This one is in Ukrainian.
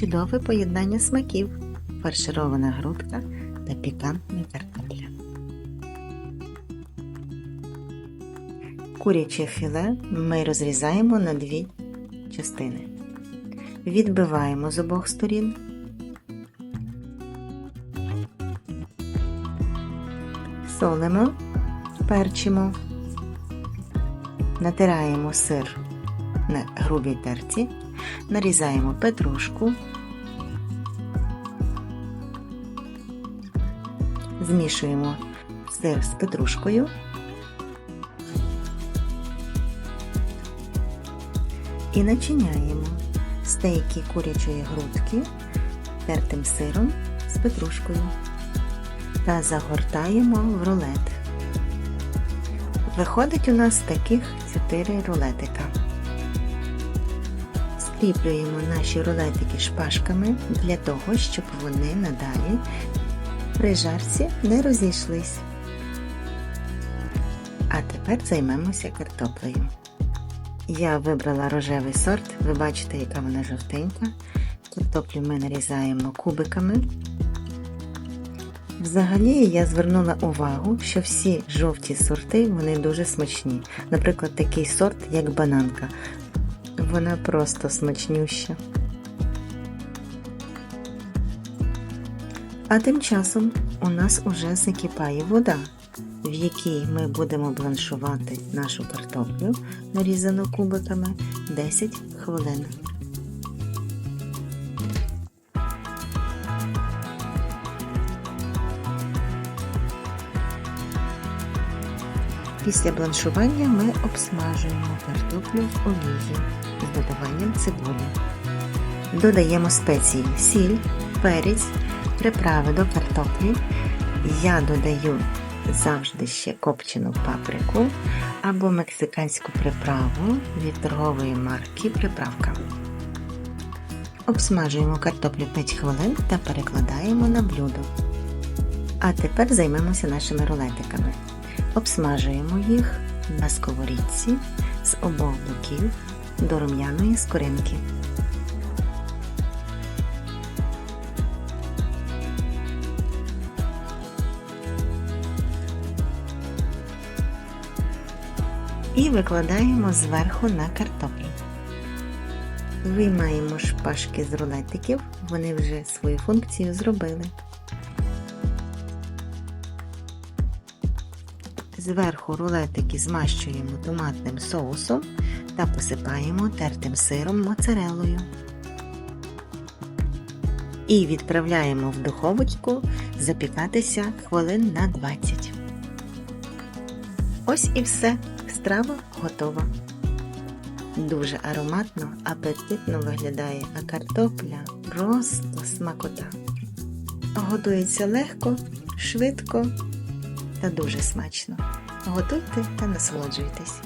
Чудове поєднання смаків, фарширована грудка та пікантна картопля. Куряче філе ми розрізаємо на дві частини. Відбиваємо з обох сторін. Солимо, перчимо, натираємо сир на грубій терці, нарізаємо петрушку, змішуємо сир з петрушкою. І начиняємо стейки курячої грудки тертим сиром з петрушкою та загортаємо в рулет. Виходить у нас таких 4 рулетика. Скріплюємо наші рулетики шпажками для того, щоб вони надалі при жарці не розійшлись. А тепер займемося картоплею. Я вибрала рожевий сорт, ви бачите, яка вона жовтенька. Картоплю ми нарізаємо кубиками. Взагалі я звернула увагу, що всі жовті сорти вони дуже смачні. Наприклад, такий сорт, як бананка. Вона просто смачнюща. А тим часом у нас уже закипає вода, в якій ми будемо бланшувати нашу картоплю, нарізану кубиками, 10 хвилин. Після бланшування ми обсмажуємо картоплю в олії з додаванням цибулі. Додаємо спеції сіль, перець, приправи до картоплі. Я додаю завжди ще копчену паприку або мексиканську приправу від торгової марки Приправка. Обсмажуємо картоплю 5 хвилин та перекладаємо на блюдо. А тепер займемося нашими рулетиками. Обсмажуємо їх на сковорідці з обох боків до рум'яної скоринки. І викладаємо зверху на картоплю. Виймаємо шпажки з рулетиків, вони вже свою функцію зробили. Зверху рулетики змащуємо томатним соусом та посипаємо тертим сиром моцарелою. І відправляємо в духовочку запікатися хвилин на 20. Ось і все. Страва готова. Дуже ароматно, апетитно виглядає, а картопля просто смакота. Готується легко, швидко та дуже смачно. Готуйте та насолоджуйтесь.